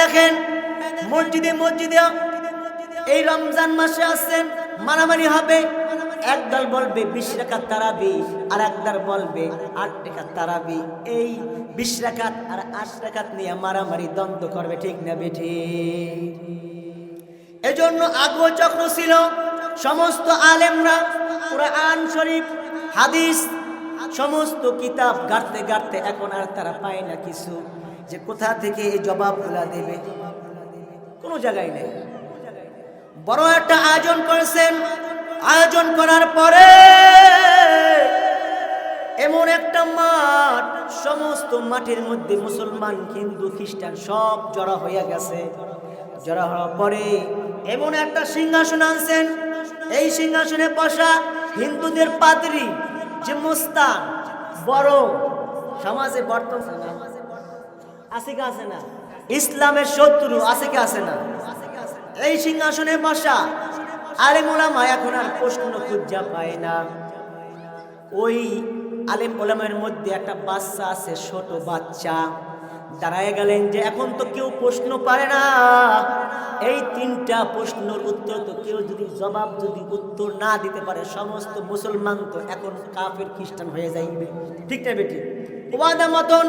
দেখেন, মসজিদে মসজিদে এই রমজান মাসে আসছেন, মারামারি হবে। একদল বলবে, বিশ রাকাত তারাবি আর একদল বলবে, আট টাকা তারাবি এই বিশ রেখাত আর আট রাকাত নিয়ে মারামারি দ্বন্দ্ব করবে, ঠিক না বেঠি? এজন্য আগ্রহ চক্র ছিল, সমস্ত আলেমরা, কোরআন শরীফ, হাদিস, সমস্ত কিতাব গাড়তে গাড়তে এখন আর তারা পায় না কিছু। যে কোথা থেকে এই জবাবগুলা দেবে? কোনো জায়গায় নেই। বড় একটা আয়োজন করেছেন। আয়োজন করার পরে এমন একটা মাঠ, সমস্ত মাঠের মধ্যে মুসলমান, হিন্দু, খ্রিস্টান সব জড়া হইয়া গেছে। জড়া হওয়ার পরে এমন একটা সিংহাসন আনছেন। এই সিংহাসনে বসা হিন্দুদের পাদ্রী যে মুস্তান, বড়। সমাজে বর্তমান আছে না? ইসলামের শত্রু আছে কি আছে না? এই সিংহাসনে বসা আলেম ওলামা এখন আর প্রশ্ন খুঁজা পায় না। ওই আলেম ওলামের মধ্যে একটা বাচ্চা আছে, ছোট বাচ্চা। দাঁড়ায় গেলেন যে, এখন তো কেউ প্রশ্ন পারে না। এই তিনটা প্রশ্নের উত্তর তো কেউ যদি জবাব, যদি উত্তর না দিতে পারে, সমস্ত মুসলমান তো এখন কাফের খ্রিস্টান হয়ে যাইবে। ঠিক না বেটি? ওয়াদা মতন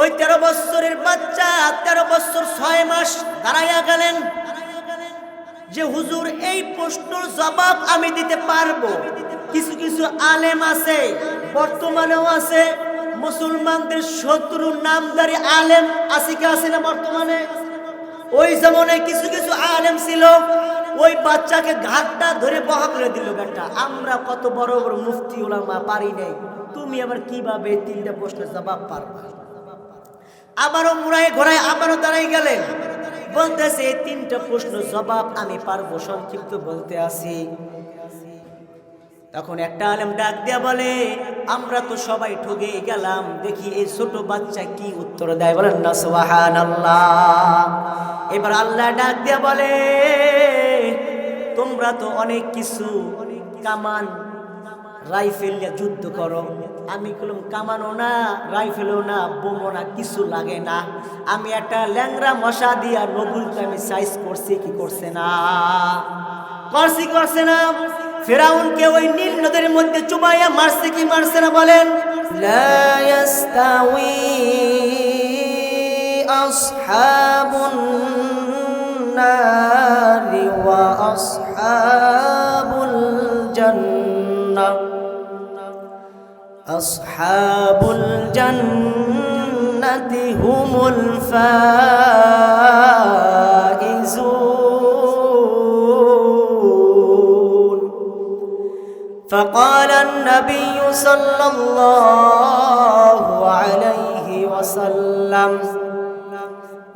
ওই তেরো বছরের বাচ্চা, তেরো বছর ছয় মাস দাঁড়াইয়া গেলেন। যে, হুজুর, এই প্রশ্নের জবাব আমি দিতে পারব। কিছু কিছু আলেম আছে, বর্তমানেও আছে, মুসলমানদের শত্রু নামদারি আলেম আছে কি আছে না বর্তমানে? ওই জমানায় কিছু কিছু আলেম ছিল, ওই বাচ্চাকে ঘাটটা ধরে বহা করে দিল, বেটা, আমরা কত বড় বড় মুফতি ওলামা পারি নাই। তুমি আবার কীভাবে তিনটা প্রশ্নের জবাব পারবা? আবারও মুড়াই ঘোড়ায় আবারও দাঁড়াই গেলেন। বলতেছে, তিনটা প্রশ্ন জবাব আমি পারব, সংক্ষিপ্ত বলতে আসি তখন একটা আলেম ডাক দিয়া বলে, আমরা তো সবাই ঠগে গেলাম, দেখি এই ছোট বাচ্চা কি উত্তর দেয়? বলেন, না সোহান এবার আল্লাহ ডাক দিয়া বলে, তোমরা তো অনেক কিছু কামান রাইফেল নিয়ে যুদ্ধ করো। আমি কলম কামানো না, রাইফেলও না বোমো না, কিছু লাগে না। আমি একটা ল্যাংরা মশা দিয়া নবুলকে আমি সাইজ করছি, কি করছে না? করছি, করছে না। ফেরাউনকে ওই নীল নদের মধ্যে চুবাইয়া মারছে, কি মারছে না বলেন? আসহাবুন নারি ওয়া أصحاب الجنة هم الفائزون. فقال النبي صلى الله عليه وسلم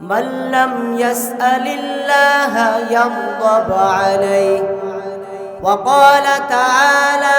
من لم يسأل الله يغضب عليه. وقال تعالى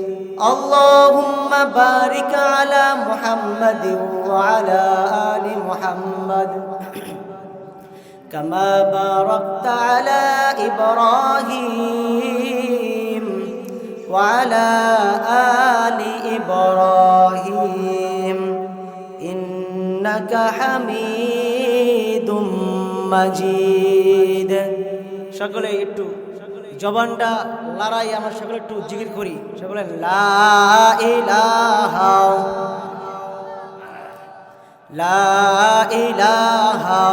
اللهم بارك على محمد وعلى آل محمد كما باركت على إبراهيم وعلى آل إبراهيم إنك حميد مجيد সকলে একটু জবানটা লড়াই, আমরা সকলে একটু জিকির করি। সকলে লা লাহাও লা ইলাহা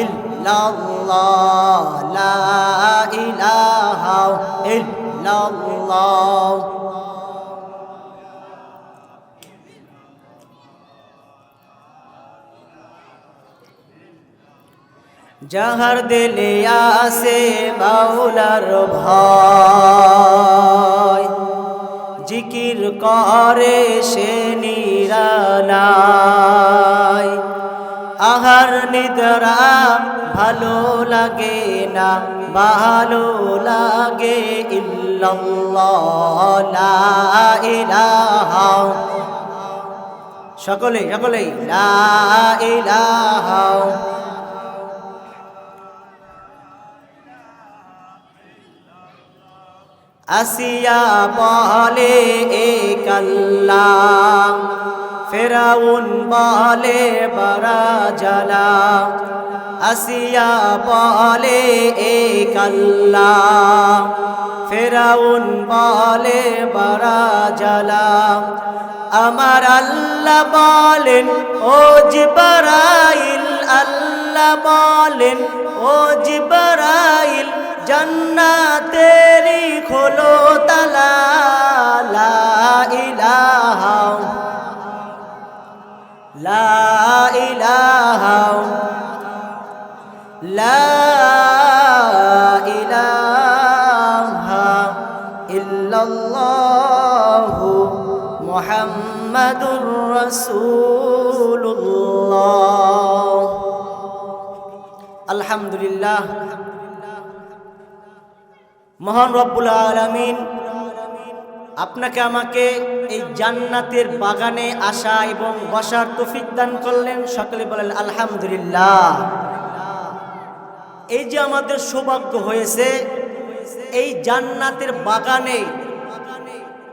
ইল্লাল্লাহ, লা ইলাহা ইল্লাল্লাহ। যাহার দিলে আসে মাওলার ভয়। জিকির করে সে নিরালায়। আহার নিদ্রা ভালো লাগে না, ভালো লাগে ইল্লাল্লাহ সকলে সকলেই, লা ইলাহা। আসিয়া বলে, এ কাল্লা। ফেরাউন বলে বড়া জালা। আসিয়া বলে, এ কাল্লা। ফেরাউন বলে বড়া জালা। আমার আল্লাহ বলেন, ও জিবরাইল। আল্লাহ বলেন, ও জিবরাইল। জান্নাতেরি খোলো তালা লা ইলাহা লা ইলাহা আলহামদুলিল্লাহ। মহান রব্বুল আলমিন, আপনাকে আমাকে এই জান্নাতের বাগানে আসা এবং বসার তফিক দান করলেন। সকলে বলেন, আলহামদুলিল্লাহ। এই যে আমাদের সৌভাগ্য হয়েছে, এই জান্নাতের বাগানে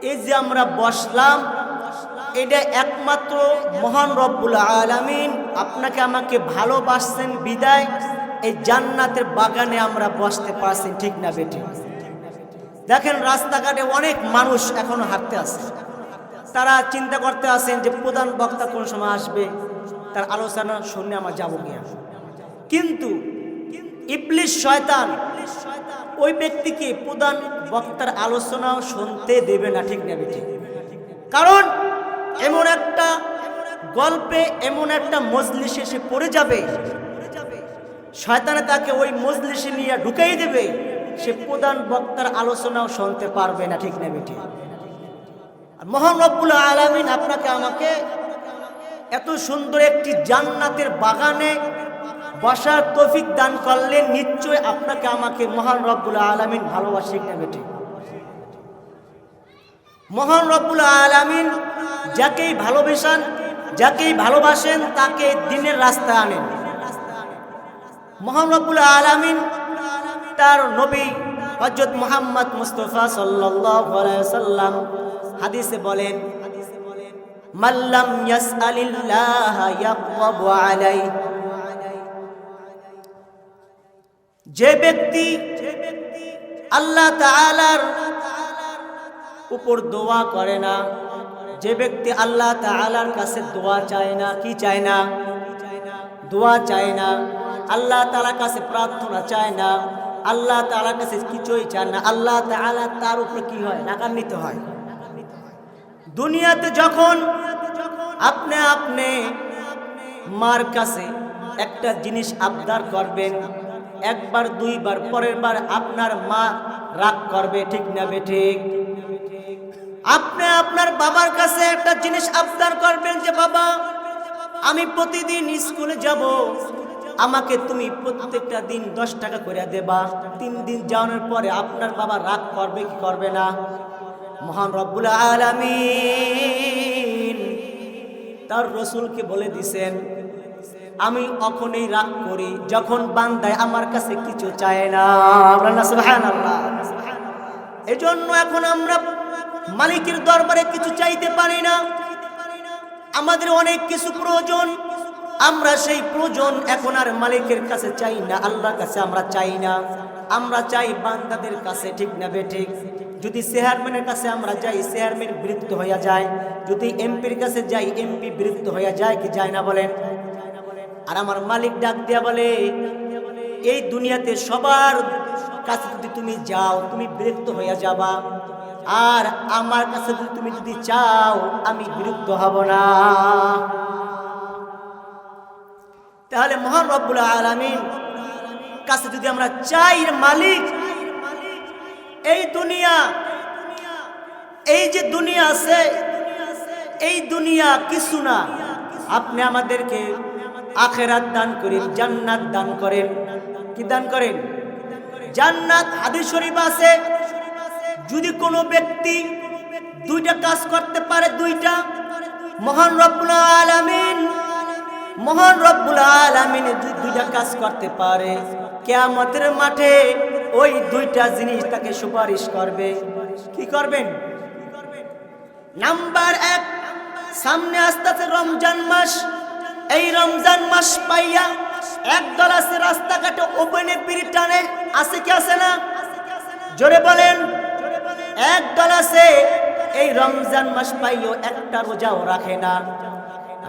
এই যে আমরা বসলাম, এটা একমাত্র মহান রব্বুল আলামিন আপনাকে আমাকে ভালোবাসছেন, বিদায়। এই জান্নাতের বাগানে আমরা বসতে পারছি, ঠিক না বেটি দেখেন রাস্তাঘাটে অনেক মানুষ এখনও হাঁটতে আছে তারা চিন্তা করতে আছেন যে প্রধান বক্তা কোন সময় আসবে? তার আলোচনা শুনে আমার যাব গিয়া। কিন্তু ইবলিশ শয়তান ওই ব্যক্তিকে প্রধান বক্তার আলোচনা শুনতে দেবে না, ঠিক না ঠিক কারণ এমন একটা গল্পে এমন একটা মজলিসে সে পড়ে যাবে, শয়তানে তাকে ওই মজলিসে নিয়ে ঢুকাই দেবে। সে প্রধান বক্তার আলোচনাও শুনতে পারবে না, ঠিক না আর মহান রব্বুল আলামিন আপনাকে আমাকে এত সুন্দর একটি জান্নাতের বাগানে বসার তৌফিক দান করলেন, নিশ্চয় আপনাকে আমাকে মহান রব্বুল আলামিন ভালোবাসে না বেটি মহান রব্বুল আলামিন যাকেই ভালোবেসান, যাকেই ভালোবাসেন, তাকে দিনের রাস্তায় আনেন। মহান রব্বুল আলামিন তার নবী হজরত মুহাম্মদ মুস্তফা সাল্লাম হাদিসে বলেন মাল্লাম যে ব্যক্তি আল্লাহ তাআলার উপর দোয়া করে না, যে ব্যক্তি আল্লাহ তাআলার কাছে দোয়া চায় না, কি চায় না? দোয়া চায় না। আল্লাহ তাআলার কাছে প্রার্থনা চায় না, আল্লাহ তাআলার কাছে কিছুই চায় না, আল্লাহ তাআলা তার উপরে কি হয়? রাগান্বিত হয়। দুনিয়াতে যখন আপনি আপনি মার কাছে একটা জিনিস আবদার করবেন, একবার, দুইবার পরের বার আপনার মা রাগ করবে, ঠিক না ঠিক? আপনি আপনার বাবার কাছে একটা জিনিস আবদার করবেন যে, বাবা, আমি প্রতিদিন স্কুলে যাব আমাকে তুমি প্রত্যেকটা দিন দশ টাকা করে দেবা। তিন দিন যাওয়ার পরে আপনার বাবা রাগ করবে কি করবে না? মহান রব্বুল আলামিন তার রসুলকে বলে দিছেন, আমি অখনই রাগ করি যখন বান্দায় আমার কাছে কিছু চায় না। না এজন্য এখন আমরা মালিকের দরবারে কিছু চাইতে পারি না। আমাদের অনেক কিছু প্রয়োজন। আমরা সেই প্রয়োজন এখন আর মালিকের কাছে চাই না, আল্লাহর কাছে আমরা চাই না। আমরা চাই বান্দাদের কাছে, ঠিক না বে ঠিক? যদি চেয়ারম্যানের কাছে আমরা যাই, চেয়ারম্যান বিরক্ত হইয়া যায়। যদি এমপির কাছে যাই, এমপি বিরক্ত হইয়া যায় কি যায় না বলেন? আর আমার মালিক ডাক দিয়া বলে, এই দুনিয়াতে সবার কাছে যদি তুমি যাও, তুমি বিরক্ত হইয়া যাবা। আর আমার কাছে যদি তুমি যদি চাও, আমি বিরক্ত হব না। তাহলে মহান রব্বুল আলামিন কাছে যদি আমরা চাই মালিক, এই দুনিয়া, এই যে দুনিয়া আছে, এই দুনিয়া কিছু না। আপনি আমাদেরকে আখেরাত দান করেন, জান্নাত দান করেন। কি দান করেন? জান্নাত হাদিস শরীফ আছে। যদি কোনো ব্যক্তি দুইটা কাজ করতে পারে, দুইটা, মহান রব্বুল আলামিন মহান রব্বুল আলামিন দুইটা কাজ করতে পারে। কেয়ামতের মাঠে ওই দুইটা জিনিস তাকে সুপারিশ করবে। কি করবেন? নাম্বার এক, সামনে আসতে আছে রমজান মাস। এই রমজান মাস পাইয়া একদল আছে রাস্তাঘাটে ওপেনে পিড়ি টানে। আছে কি আছে না? জোরে বলেন। একদল আছে, এই রমজান মাস পাইও একটা রোজাও রাখে না।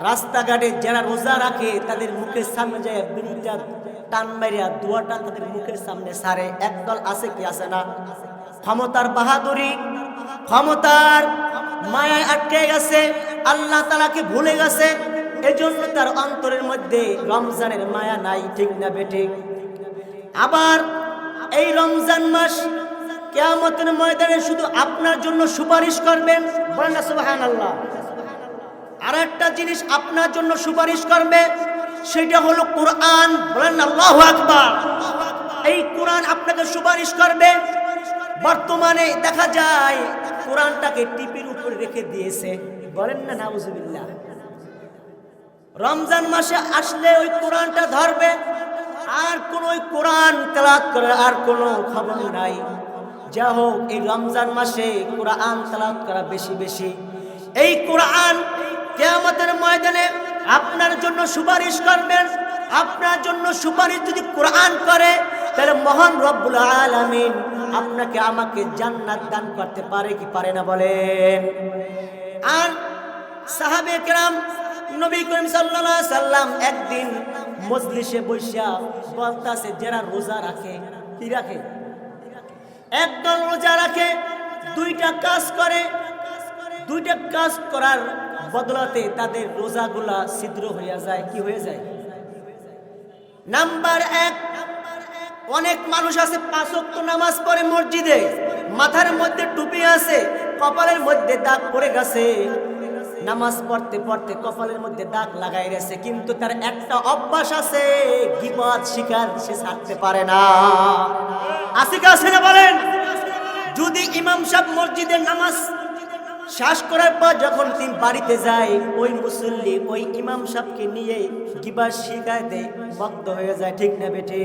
রাস্তাঘাটে যারা রোজা রাখে, তাদের মুখের সামনে যায় বিড়িটা টান মারিয়া দুয়াটা তাদের মুখের সামনে সারে। একদল আছে কি আছে না? ক্ষমতার বাহাদুরি, ক্ষমতার মায়ায় আটকে গেছে, আল্লাহ তালাকে ভুলে গেছে, এজন্য তার অন্তরের মধ্যে রমজানের মায়া নাই, ঠিক না বেঠে? আবার এই রমজান মাস কেয়ামতের ময়দানে শুধু আপনার জন্য সুপারিশ করবেন, বলেন না সুবাহান আল্লাহ আর একটা জিনিস আপনার জন্য সুপারিশ করবে, সেটা হলো কোরআন। বলেন আল্লাহ আকবার। এই কোরআন আপনাকে সুপারিশ করবে। বর্তমানে দেখা যায়, কোরআনটাকে টিপির উপরে রেখে দিয়েছে। বলেন না, নাউজুবিল্লাহ। রমজান মাসে আসলে ওই কোরআনটা ধরবে, আর কোন ওই কোরআন তেলাত করার আর কোনো খবর নাই। যা হোক, এই রমজান মাসে কোরআন তেলাত করা বেশি বেশি। এই কোরআন কেয়ামতের ময়দানে আপনার জন্য সুপারিশ করবেন। আপনার জন্য সুপারিশ যদি কোরআন করে, তাহলে মহান রব্বুল আলামিন আপনাকে আমাকে জান্নাত দান করতে পারে কি পারে না বলেন। আর সাহাবে কেরাম নবী করিম সাল্লাল্লাহু সাল্লাম একদিন মজলিসে বৈশা বলতাছে, যারা রোজা রাখে, কি রাখে? একদল রোজা রাখে, দুইটা কাজ করে। দুইটা কাজ করার বদলাতে তাদের রোজাগুলা ছিদ্র হইয়া যায়, কি হয়ে যায়? নাম্বার এক, অনেক মানুষ আছে, পাঁচ ওয়াক্ত নামাজ পড়ে মসজিদে, মাথার মধ্যে টুপি আছে, কপালের মধ্যে দাগ পড়ে গেছে। নামাজ পড়তে পড়তে কপালের মধ্যে দাগ লাগাই গেছে, কিন্তু তার একটা অভ্যাস আছে গিবাদ শিকার সে ছাড়তে পারে না। আছে কি আছে না বলেন, যদি ইমাম সাহেব মসজিদের নামাজ শ্বাস করার পর যখন তিনি বাড়িতে যায়, ওই মুসল্লি ওই ইমাম সাহেবকে নিয়ে গিবার শিখাইতে মগ্ন হয়ে যায়, ঠিক না বেঠে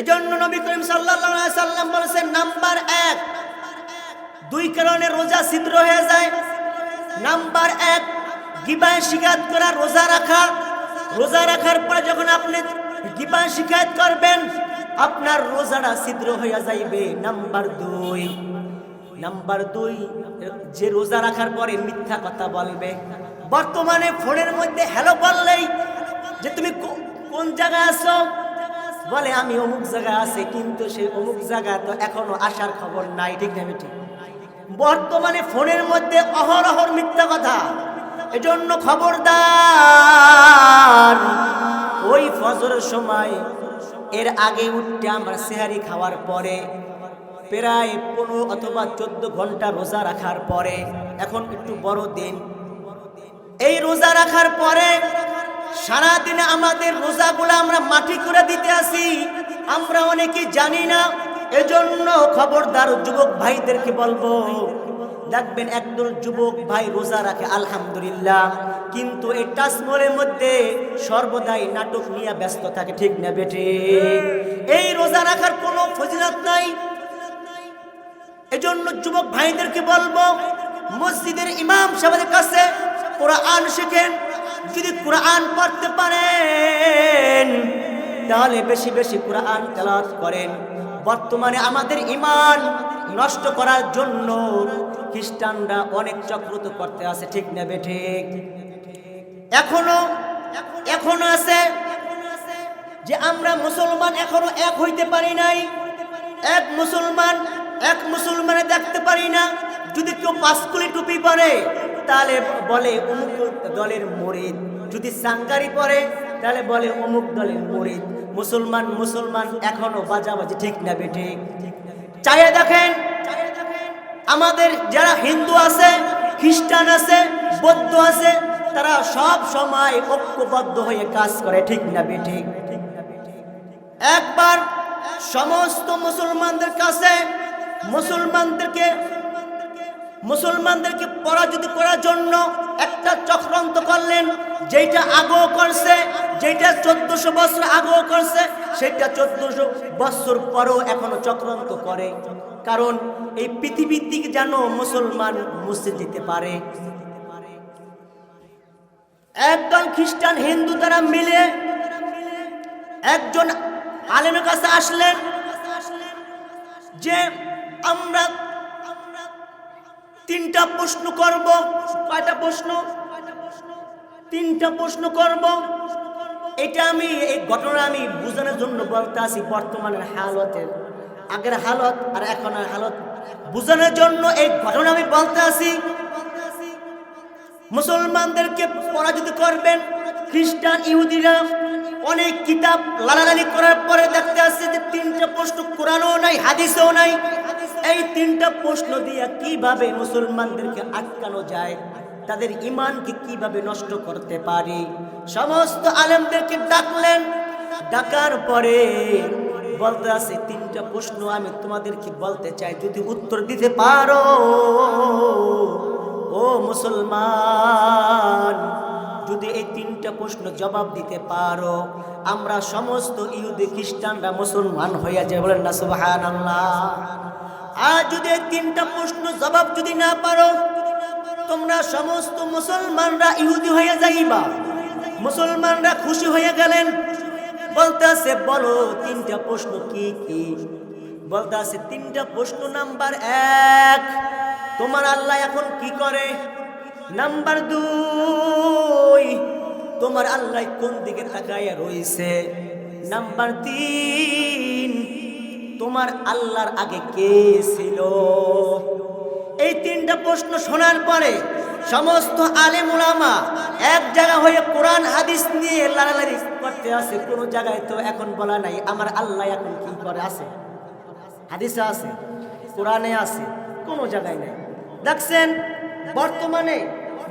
এজন্য নবী করিম আলাইহি সাল্লাম বলেছেন, নাম্বার এক, দুই কারণে রোজা ছিদ্র হয়ে যায়। নাম্বার এক গিবায় শিকায়ত করা, রোজা রাখা। রোজা রাখার পরে যখন আপনি গিবায় শিকায়ত করবেন, আপনার রোজাটা ছিদ্র হয়ে যাইবে। নাম্বার দুই নাম্বার দুই, যে রোজা রাখার পরে মিথ্যা কথা বলবে। বর্তমানে ফোনের মধ্যে হ্যালো বললেই যে তুমি কোন জায়গায় আছো? বলে, আমি অমুক জায়গায় আছি, কিন্তু সেই অমুক জায়গায় তো এখনও আসার খবর নাই। ঠিক না ঠিক? বর্তমানে ফোনের মধ্যে অহরহর মিথ্যা কথা। এজন্য খবরদার, ওই ফজরের সময় এর আগে উঠতে আমরা সেহারি খাওয়ার পরে প্রায় পনেরো অথবা চোদ্দ ঘণ্টা রোজা রাখার পরে, এখন একটু বড় দিন। এই রোজা রাখার পরে সারাদিনে আমাদের রোজাগুলো আমরা মাটি করে দিতে আসি। আমরা অনেকে জানি না, এজন্য খবরদার যুবক ভাইদেরকে বলব, দেখবেন একদল যুবক ভাই রোজা রাখে, আলহামদুলিল্লাহ। কিন্তু এই টাসমলের মধ্যে সর্বদাই নাটক নিয়ে ব্যস্ত থাকে, ঠিক না বেটে এই রোজা রাখার কোনো ফজিলত নাই এজন্য যুবক ভাইদেরকে বলব, মসজিদের ইমাম সাহেবের কাছে কোরআন শেখেন, যদি কোরআন পড়তে পারেন, তাহলে বেশি বেশি কোরআন তেলাওয়াত করেন। বর্তমানে আমাদের ইমান নষ্ট করার জন্য খ্রিস্টানরা অনেক চক্রত করতে আছে, ঠিক নেবে ঠিক? এখনও এখনও আছে যে আমরা মুসলমান এখনও এক হইতে পারি নাই। এক মুসলমান এক মুসলমানে দেখতে পারি না। যদি কেউ পাঁচকুলি টুপি পরে, তাহলে বলে অমুক দলের মরিদ। যদি সাঙ্গারি পরে, তাহলে বলে অমুক দলের মরিদ। মুসলমান মুসলমান এখনও বাজাবাজি, ঠিক না বেঠিক চাইয়ে দেখেন, আমাদের যারা হিন্দু আছে, খ্রিস্টান আছে, বৌদ্ধ আছে, তারা সব সময় ঐক্যবদ্ধ হয়ে কাজ করে, ঠিক না বেঠিক একবার সমস্ত মুসলমানদের কাছে মুসলমানদেরকে মুসলমানদেরকে পরাজিত করার জন্য একটা চক্রান্ত করলেন যেটা আগেও করছে যেটা চোদ্দশো বছর আগেও করছে, সেটা চোদ্দশো বছর পরও এখনও চক্রান্ত করে। কারণ এই পৃথিবীর যেন মুসলমান মুছে যেতে পারে। একদল খ্রিস্টান হিন্দু তারা মিলে একজন আলেমের কাছে আসলেন, যে আমরা তিনটা প্রশ্ন করব। কয়টা প্রশ্ন? তিনটা প্রশ্ন করব। এটা আমি, এই ঘটনা আমি বোঝানোর জন্য বলতে আসি বর্তমানের হালতের আগের হালত আর এখনের হালত। বোঝানোর জন্য এই ঘটনা আমি বলতে আসি মুসলমানদেরকে পরাজিত করবেন। খ্রিস্টান, ইহুদিরা অনেক কিতাব লালালালি করার পরে দেখতে আসছে যে তিনটা প্রশ্ন কোরআনও নাই, হাদিসেও নাই। এই তিনটা প্রশ্ন দিয়ে কীভাবে মুসলমানদেরকে আটকানো যায়, তাদের ইমানকে কীভাবে নষ্ট করতে পারি, সমস্ত আলেমদেরকে ডাকলেন। ডাকার পরে বলতে আছে, তিনটা প্রশ্ন আমি তোমাদেরকে বলতে চাই, যদি উত্তর দিতে পারো। ও মুসলমান, যদি এই তিনটা প্রশ্ন জবাব দিতে পারো, আমরা সমস্ত ইহুদি খ্রিস্টানরা মুসলমান হইয়া যায় বলেন না সুবাহান আর যদি তিনটা প্রশ্ন জবাব যদি না পারো, তোমরা সমস্ত মুসলমানরা ইহুদি হয়ে যাইবা। মুসলমানরা খুশি হয়ে গেলেন। বলতেছে, বলো, তিনটা প্রশ্ন কি কি? বলতে আছে তিনটা প্রশ্ন নাম্বার এক, তোমার আল্লাহ এখন কি করে? নাম্বার দুই, তোমার আল্লাহ কোন দিকে তাকাইয়া রইছে নাম্বার তিন তোমার আল্লাহর আগে কে ছিল? এই তিনটা প্রশ্ন শোনার পরে সমস্ত আলেম ওলামা এক জায়গা হয়ে কোরআন, হাদিস নিয়ে লাড়ালাড়ি করতে আছে কোনো জায়গায় তো এখন বলা নাই, আমার আল্লাহ এখন কি করে আছে? হাদিসে আছে, কোরআনে আছে, কোনো জায়গায় নেই। দেখছেন, বর্তমানে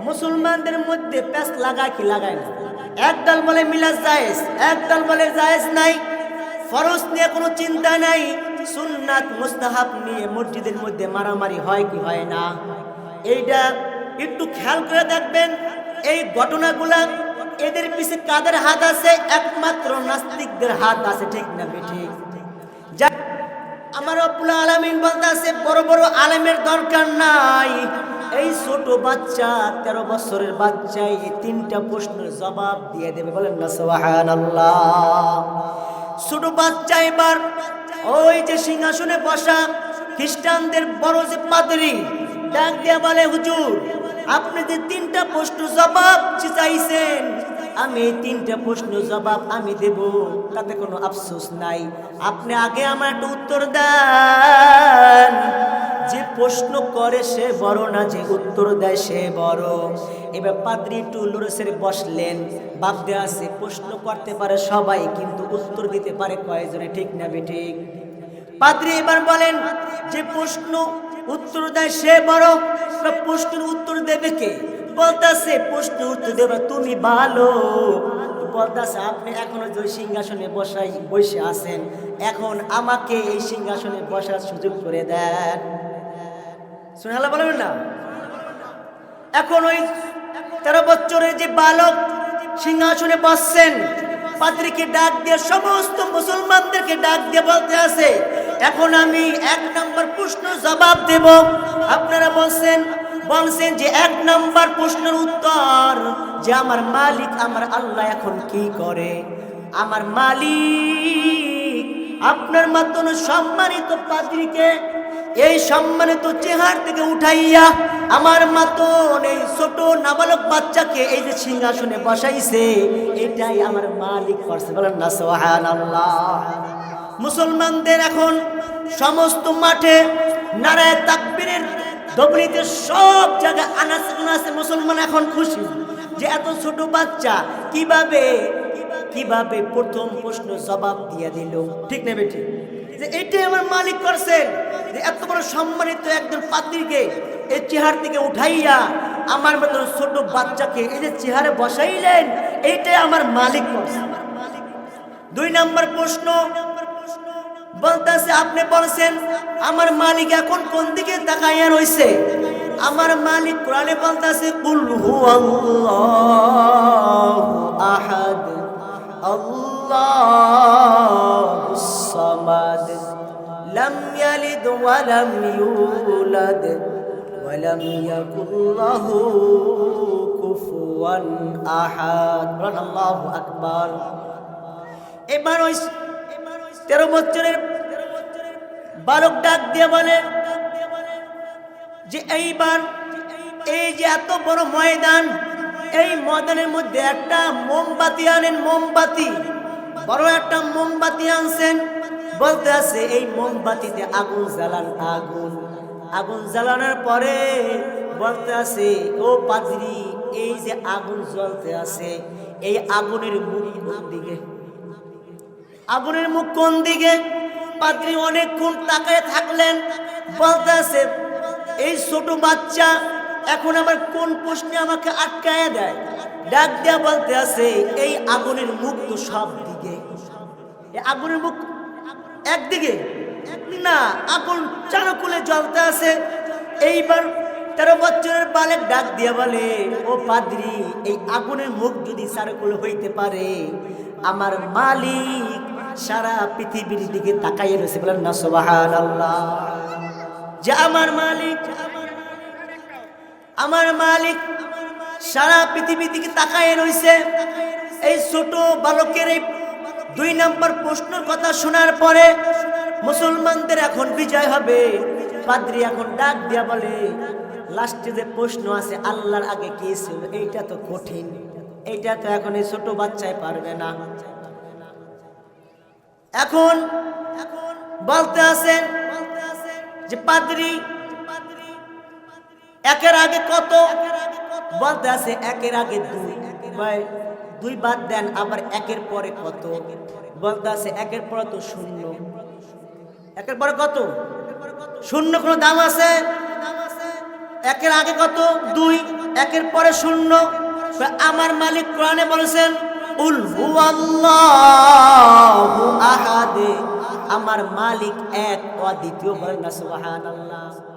মুসলমানদের মধ্যে প্যাস লাগায় কি লাগায় না? একদল বলে মিলাজ জায়েজ, একদল বলে জায়েজ নাই। ফরজ নিয়ে কোনো চিন্তা নাই। সুন্নাত, মুস্তাহাব নিয়ে মসজিদের মধ্যে মারামারি হয় কি হয় না? এইটা একটু খেয়াল করে দেখবেন, এই ঘটনাগুলা এদের পিছে কাদের হাত আছে? একমাত্র নাস্তিকদের হাত আছে, ঠিক না ঠিক? আমার রব্বুল আলামিন বলতে আছে বড় বড় আলেমের দরকার নাই। এই ছোট বাচ্চা, তেরো বছরের বাচ্চা, এই তিনটা প্রশ্নের জবাব দিয়ে দেবে। বলেন না, সুবহানাল্লাহ। ছোট বাচ্চা এবার, ওই যে সিংহাসনে বসা খ্রিস্টানদের বড় যে পাদরি, ডাক দিয়া বলে, হুজুর, আপনি যে তিনটা প্রশ্ন জবাব চাইছেন আমি তিনটা প্রশ্ন জবাব আমি দেব, তাতে কোনো আফসোস নাই। আপনি আগে আমার একটা উত্তর দেন। প্রশ্ন করে সে বড় না যে উত্তর দেয় সে বড়। এবার পাদ্রি একটু লুরেসের বসলেন। বাপ ভাবতে আছে, প্রশ্ন করতে পারে সবাই, কিন্তু উত্তর দিতে পারে কয়েকজনে ঠিক না ঠিক? পাদ্রি এবার বলেন, যে প্রশ্ন উত্তর দেয় সে বড় প্রশ্নের উত্তর দেবে কে? বলতেছে প্রশ্ন উত্তর দেবে, তুমি ভালো। বলতেছে, আপনি এখনও যে সিংহাসনে বসাই, বসে আছেন, এখন আমাকে এই সিংহাসনে বসার সুযোগ করে দেন। শুনে বলবেন না? এখন ওই তেরো বছরের যে বালক সিংহাসনে বসছেন, পাত্রীকে ডাক দিয়ে সমস্ত মুসলমানদেরকে ডাক দিয়ে বলতে আছে, এখন আমি এক নম্বর প্রশ্ন জবাব দেব। আপনারা বলছেন বলছেন যে এক নম্বর প্রশ্নের উত্তর যে আমার মালিক আমার আল্লাহ এখন কি করে? আমার মালিক আপনার মাধ্যমে সম্মানিত পাত্রীকে এই সম্মানিত চেহার থেকে উঠাইয়া আমার মাতন এই ছোট নাবালক বাচ্চাকে এই যে সিংহাসনে বসাইছে, এটাই আমার মালিক করছে। বলেন না সোহান মুসলমানদের এখন সমস্ত মাঠে নারায় তাকবীরের দবনিতে সব জায়গায় আনাচে আনাচে মুসলমান এখন খুশি। যে এত ছোট বাচ্চা কীভাবে কীভাবে প্রথম প্রশ্ন জবাব দিয়ে দিল? ঠিক নেবে ঠিক যে এটাই আমার মালিক করছেন। যে এত বড় সম্মানিত একজন পাত্রীকে এই চেহার থেকে উঠাইয়া আমার মতন ছোট বাচ্চাকে এই যে চেহারে বসাইলেন, এইটাই আমার মালিক করছেন দুই নম্বর প্রশ্ন, বলতেছে, আপনি বলছেন, আমার মালিক এখন কোন দিকে তাকাইয়া রইছে? আমার মালিক কোরআনে বলতেছে, কুল আহাদ। আল্লাহুস ওয়া লাম ইউলাদ ওয়া লাম ইয়াকুল লাহু কুফুয়ান আহাদ বলেন আল্লাহু আকবার এবার ওই তেরো বছরের বালক ডাক দিয়ে বলে যে, এইবার এই যে এত বড় ময়দান, এই ময়দানের মধ্যে একটা মোমবাতি আনেন, মোমবাতি। বড় একটা মোমবাতি আনছেন বলতে আছে, এই মোমবাতিতে আগুন জ্বালান, আগুন। আগুন জ্বালানোর পরে বলতে আছে, ও পাদ্রি, এই যে আগুন জ্বলতে আছে, এই আগুনের মুখ কোন দিকে? আগুনের মুখ কোন দিকে? পাত্রী অনেকক্ষণ তাকায় থাকলেন, বলতে আছে, এই ছোট বাচ্চা এখন আবার কোন প্রশ্নে আমাকে আটকায় দেয়? ডাক দেয়া বলতে আছে, এই আগুনের মুখ তো সব দিকে। আগুনের মুখ একদিকে, না, আগুন চারকুলে জ্বলতে আছে। এইবার তেরো বছরের বালেক ডাক দিয়া বলে, ও পাদ্রি, এই আগুনের মুখ যদি চারকুল হইতে পারে, আমার মালিক সারা পৃথিবীর দিকে তাকাইয়ে রয়েছে। বলেন না সোবাহান আল্লাহ যে আমার মালিক আমার মালিক সারা পৃথিবীর দিকে তাকায় রয়েছে। এই ছোট বালকের এই দুই নম্বর প্রশ্নের কথা শোনার পরে মুসলমানদের এখন বিজয় হবে। পাদ্রি এখন ডাক দিয়া বলে, লাস্টে যে প্রশ্ন আছে, আল্লাহর আগে কি ছিল? এইটা তো কঠিন। এইটা তো এখন এই ছোট বাচ্চায় পারবে না। এখন এখন বলতে আছেন যে, পাদ্রি, একের আগে কত? বলতে আছে, একের আগে দুই। দুই বাদ দেন, আবার একের পরে কত? বলতে আছে একের পরে তো শূন্য। একের পরে কত? শূন্য কোনো দাম আছে? একের আগে কত? দুই। একের পরে শূন্য। আমার মালিক কোরআনে বলেছেন, উল আহাদে। আমার মালিক এক, অদ্বিতীয় বলেন না, সুবহানাল্লাহ।